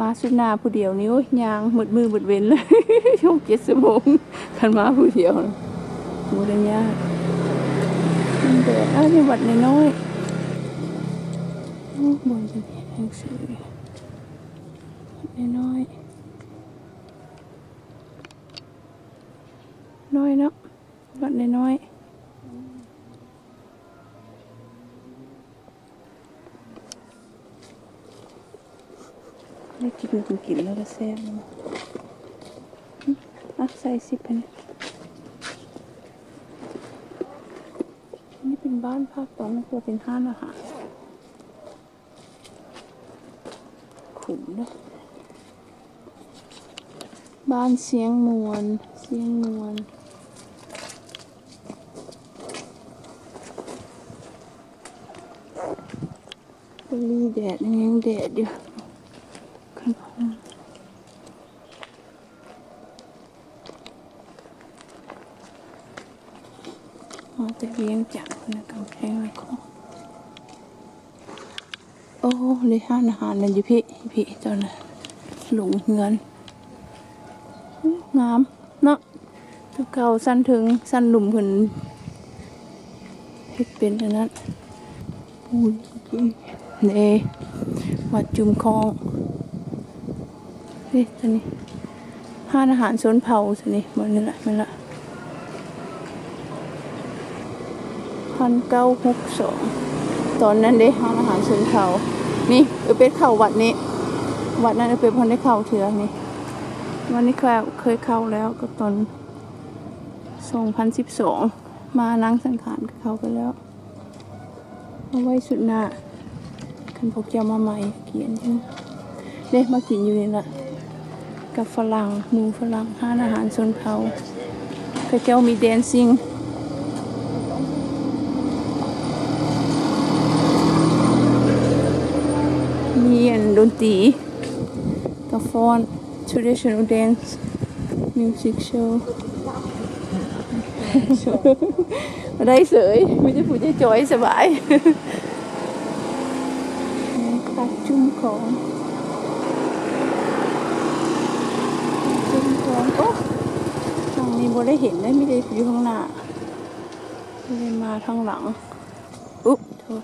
มาสุดนาผู้เดียวนี่โอ้ยยางหมดมือหมดเว้นเลยช่วงเจ็ดชั่วโมงคันมาผู้เดียวมูได้ยากมันแดดอ้าวนี่วัดน้อยบนจะมีหนังสือน้อยน้อยเนาะวัดน้อย ได้กินกินกินแล้วก็แซ่บเนะอืมอะใส่สิบไปเนี่ยนี่เป็นบ้านพักตอนนั้นควเป็นห้านอาหารขุมเนาะบ้านเสียงมวลเสียงมวลรีแดดยังแดดอยู่ ขึ้นห้อง มาแต่เลี้ยงจักนะกำแพงไว้ขอโอ้เลยห้านอาหารนั่นอยู่พี่พี่ตอนนั้นหลงเฮือนงามเนาะตัวเก่าสั้นถึงสั้นหลุมผนเฮ็ดเป็นอันนั้นอุ้ยเน่วัดจุมคลองนี่ตัวนี้ห้านอาหารชนเผาตัวนี้มันนี่แหละมันละ พันเก้าหกสองตอนนั้นได้ห้านอาหารชนเผ่านี่เออเป็ดเข้าวัดนี้ วัดนั้นเออเป็ดพอนได้เข้าเถื่อนี่ วันนี้เคยเคยเข้าแล้วก็ตอนสองพันสิบสองมานั่งสังขารกับเขาไปแล้วเอาไว้สุดหน้าคันพกเจ้ามาใหม่เขียนใช่ไหมเด็กมากินอยู่นี่แหละกับฝรั่งมูฝรั่งห้านอาหารชนเผ่าเขาเจ้ามีแดนซิ่งมีอั นตรีกับฟอน traditional dance music show ได้เสยไม่ได้พูดได้จอยสบายปัดจุ่มของจุ่มของโอ้ทางนี้บ่ได้เห็นได้ไม่ได้อยู่ข้างหน้าไม่ได้มาทางหลัง อุ๊บโทษ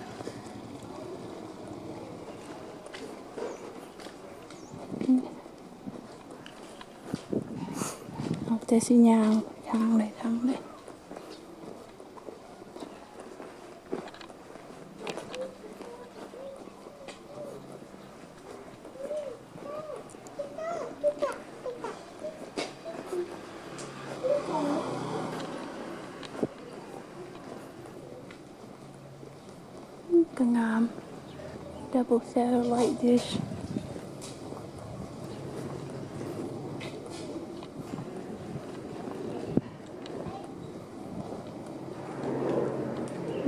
เอาแต่สิยางทางเลยทางเลยก็งาม double satellite dish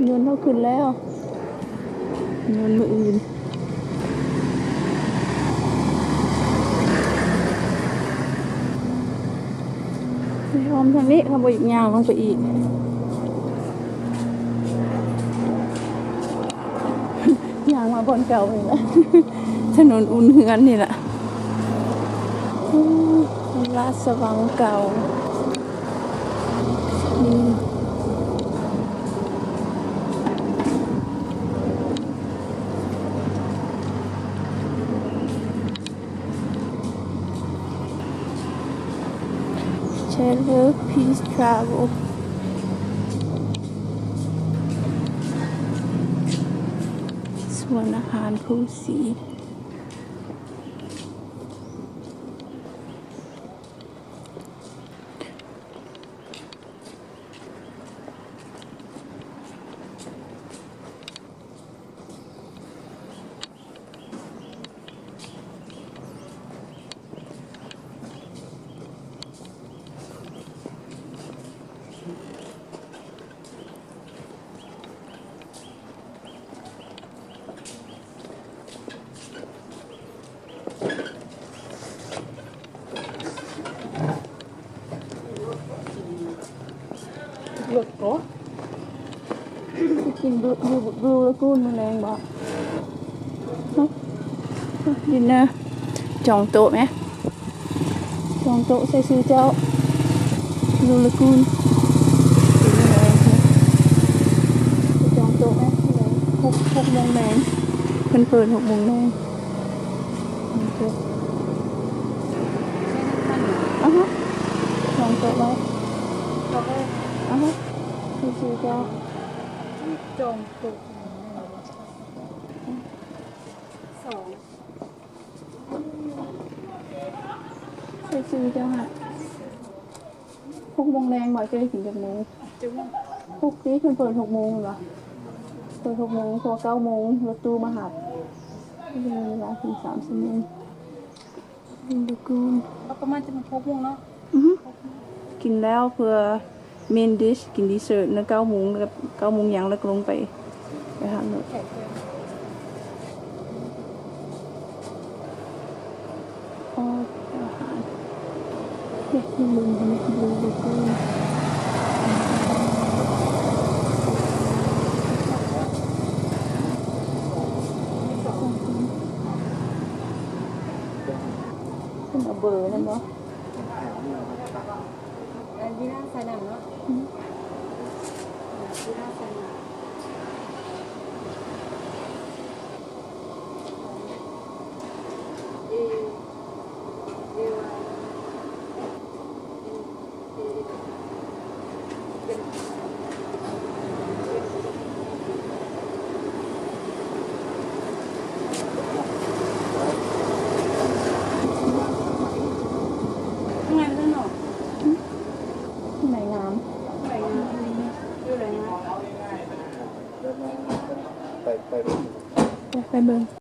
เงินเราขึ้นแล้ว เงินมืออื่นไปออมทางนี้เขบอกอีกยางลงไปอีก ยางมาบนเก่าเลยนะถนนอุ่นเฮือนนี่แหละลาดสวังเก่านี่ เชลเลอ ร์พีซทราเวลส่วนอาหารผู้สีหลุดโอ้กินบลูบลูบลูแล้วกูนแมลงบ่ฮะ ดินนะจองโต๊ะไหมจองโต๊ะใส่ซื้อเจ้าลูละกูลไปจองโต๊ะไหมที่ไหนหกหกโมงแรงเพิ่นเปิดหกโมงแรงจองโต๊ะอะฮะจองโต๊ะไว้อะฮะซื้อซื้อเจ้าจงปลุกสองใส่ซื้อเจ้าฮะหกโมงแรงบ่อยจะได้ถึงจากโมงจุ้งหกนี้คุณเปิดหกโมงเหรอเปิดหกโมงพอเก้าโมงรถตู้มาหับก็เลยเวลาถึงสามชั่วโมงลินดูกูนแล้วประมาณจะมาพบวงเนาะอื้อหือกินแล้วเพื่อ เมนดิชกินดีเซอร์ตนะเก้าโมงแล้วก็เก้าโมงยังแล้วก็ลงไปไปหาเนื้อแขกเกินอ๋ออาหารเนี่ยลืมลืมลืมลืมดูกูนขึ้นเอาเบอร์นั่นเนาะอันที่น่าใส่หนังเนาะที่น่าใส่หนังเอเอวข้างในมันจะหนอก ที่ไหนงาม ไหนนะอยู่ ไห